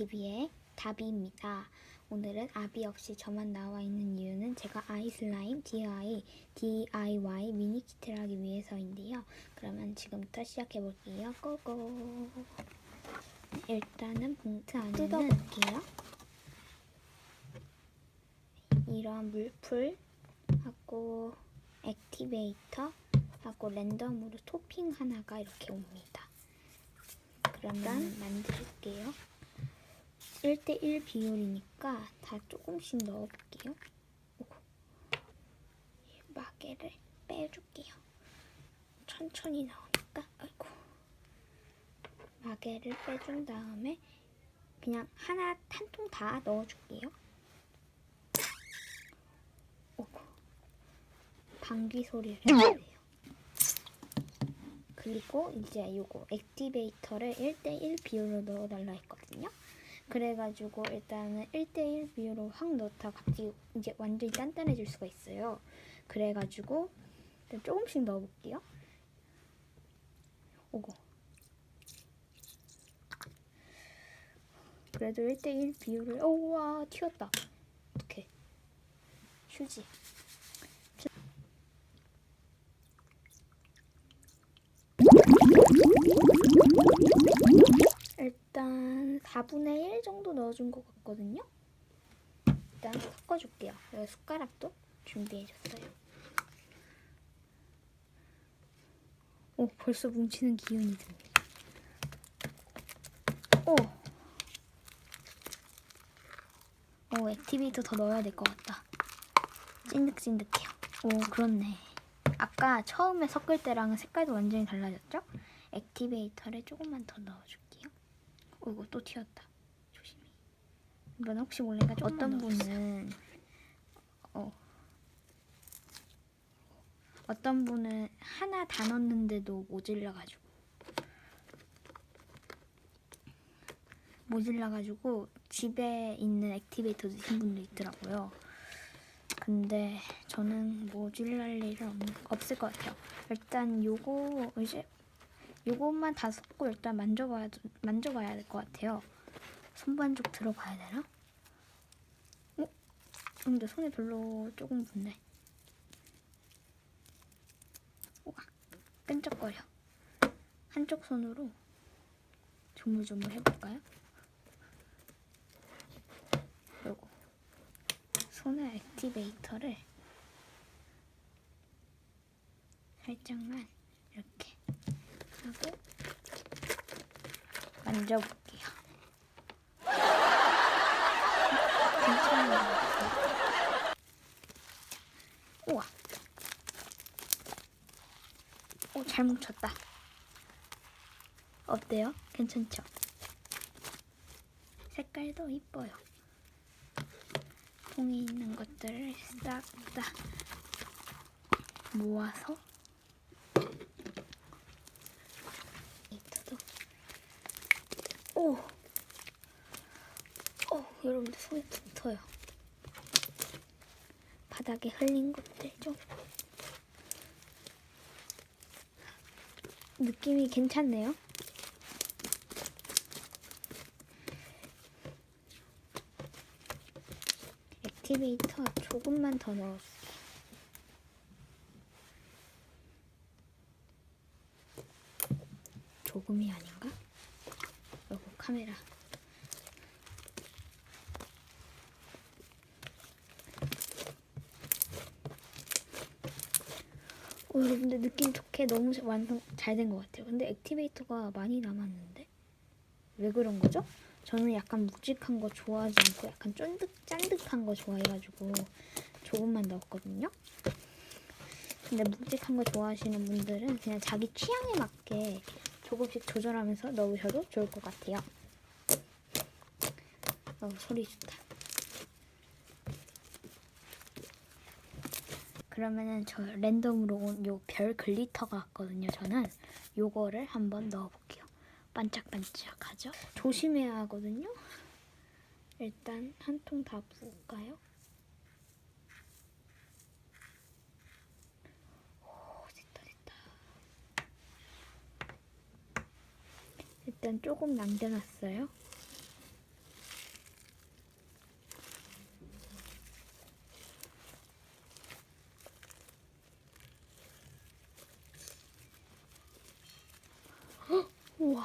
TV의 다비입니다. 오늘은 아비 없이 저만 나와 있는 이유는 제가 아이슬라임 DIY, DIY 미니 키트를 하기 위해서인데요. 그러면 지금부터 시작해 볼게요. 고고. 일단은 봉투 안에는 뜯어볼게요. 이런 물풀 하고 액티베이터 하고 랜덤으로 토핑 하나가 이렇게 옵니다. 그러면 만들게요. 1대1 비율이니까 다 조금씩 넣어볼게요. 마개를 빼줄게요. 천천히 나오니까 아이고 마개를 빼준 다음에 그냥 하나 한 통 다 넣어줄게요. 오고 방귀 소리를 해야 돼요. 그리고 이제 요거 액티베이터를 1대1 비율로 넣어달라 했거든요. 그래가지고 일단은 1대1 비율로 확 넣다 갑자기 이제 완전히 단단해질 수가 있어요. 그래가지고 일단 조금씩 넣어볼게요. 오고. 그래도 1대1 비율을 오와 튀었다. 어떡해. 휴지. 일단 4분의 1 정도 넣어준 것 같거든요. 일단 섞어줄게요. 여기 숟가락도 준비해줬어요. 오, 벌써 뭉치는 기운이 듭니다. 오! 오, 액티베이터 더 넣어야 될 것 같다. 찐득찐득해요. 오, 그렇네. 아까 처음에 섞을 때랑은 색깔도 완전히 달라졌죠? 액티베이터를 조금만 더 넣어줄게요. 어, 이거 또 튀었다. 조심히. 이건 혹시 모르니까 어떤 분은 어 어떤 분은 하나 다 넣었는데도 모질라가지고 모질라가지고 집에 있는 액티베이터 드신 분도 있더라고요. 근데 저는 모질랄 일은 없, 없을 것 같아요. 일단 요거 이제 요것만 다 섞고 일단 만져봐야 만져봐야 될 것 같아요. 손반죽 들어봐야 되나? 어? 근데 손에 별로 조금 붙네. 우와, 끈적거려. 한쪽 손으로 조물조물 해볼까요? 요거 손에 액티베이터를 살짝만 이렇게 하고 만져볼게요. 괜찮아요. 우와. 오, 잘 뭉쳤다. 어때요? 괜찮죠? 색깔도 이뻐요. 통에 있는 것들을 싹 다 모아서 이트도 오, 오 여러분들 손에 붙어요. 바닥에 흘린 것들 좀 느낌이 괜찮네요. 액티베이터 조금만 더 넣어줄게. 조금이 아닌가? 카메라. 오, 여러분들 느낌 좋게 너무 자- 완성 잘 된 것 같아요. 근데 액티베이터가 많이 남았는데 왜 그런 거죠? 저는 약간 묵직한 거 좋아하지 않고 약간 쫀득 짠득한 거 좋아해가지고 조금만 넣었거든요. 근데 묵직한 거 좋아하시는 분들은 그냥 자기 취향에 맞게 조금씩 조절하면서 넣으셔도 좋을 것 같아요. 어, 소리 좋다. 그러면은 저 랜덤으로 온 요 별 글리터가 왔거든요. 저는 요거를 한번 넣어볼게요. 반짝반짝하죠? 조심해야 하거든요. 일단 한 통 다 부을까요? 오, 됐다 됐다. 일단 조금 남겨놨어요. 우와.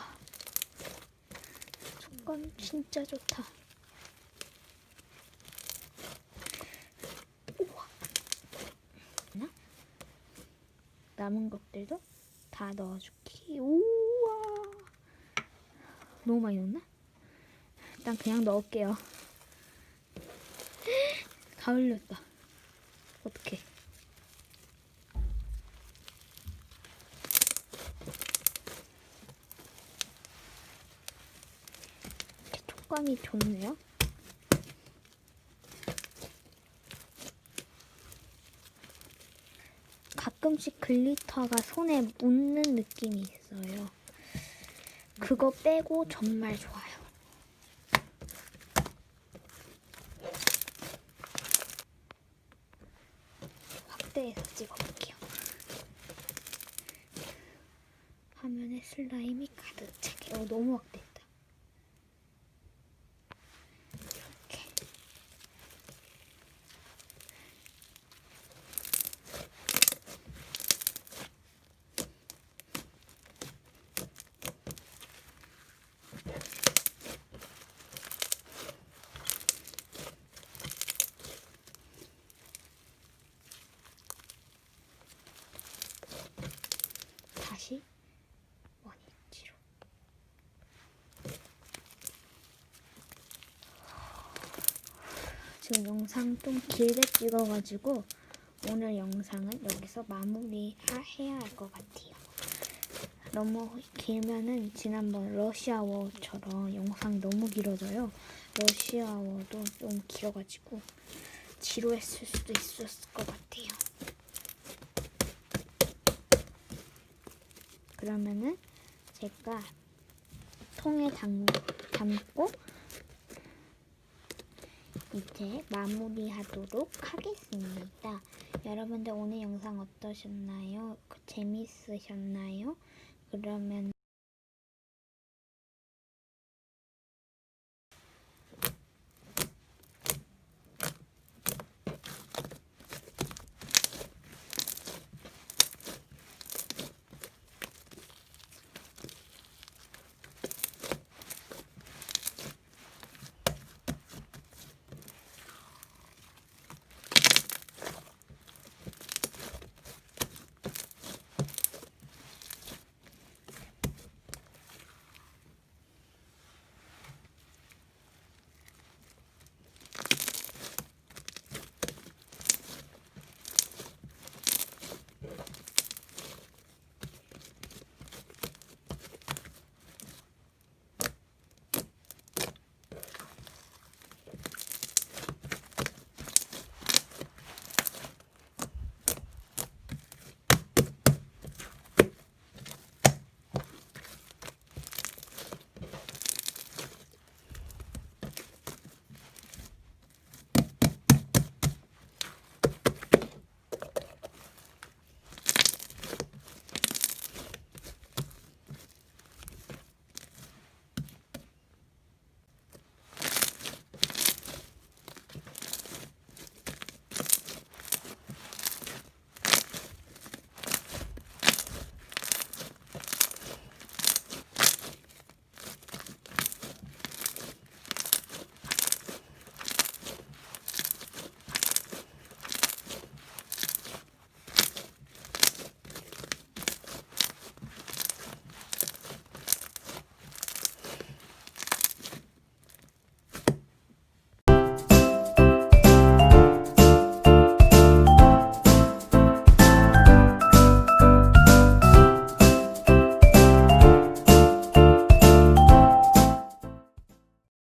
촉감 진짜 좋다. 우와. 나? 남은 것들도 다 넣어줄게. 우와. 너무 많이 넣었나? 일단 그냥 넣을게요. 다 흘렸다. 어떡해. 촉감이 좋네요. 가끔씩 글리터가 손에 묻는 느낌이 있어요. 그거 빼고 정말 좋아요. 확대해서 찍어볼게요. 화면에 슬라임이 가득 차게. 어, 너무 확대했다. 이렇게. 다시 원위치로. 지금 영상 좀 길게 찍어가지고 오늘 영상은 여기서 마무리 해야 할 것 같아요. 너무 길면은 지난번 러시아워처럼 영상 너무 길어져요. 러시아워도 좀 길어가지고 지루했을 수도 있었을 것 같아요. 그러면은 제가 통에 담, 담고 이제 마무리하도록 하겠습니다. 여러분들 오늘 영상 어떠셨나요? 그 재밌으셨나요? 그러면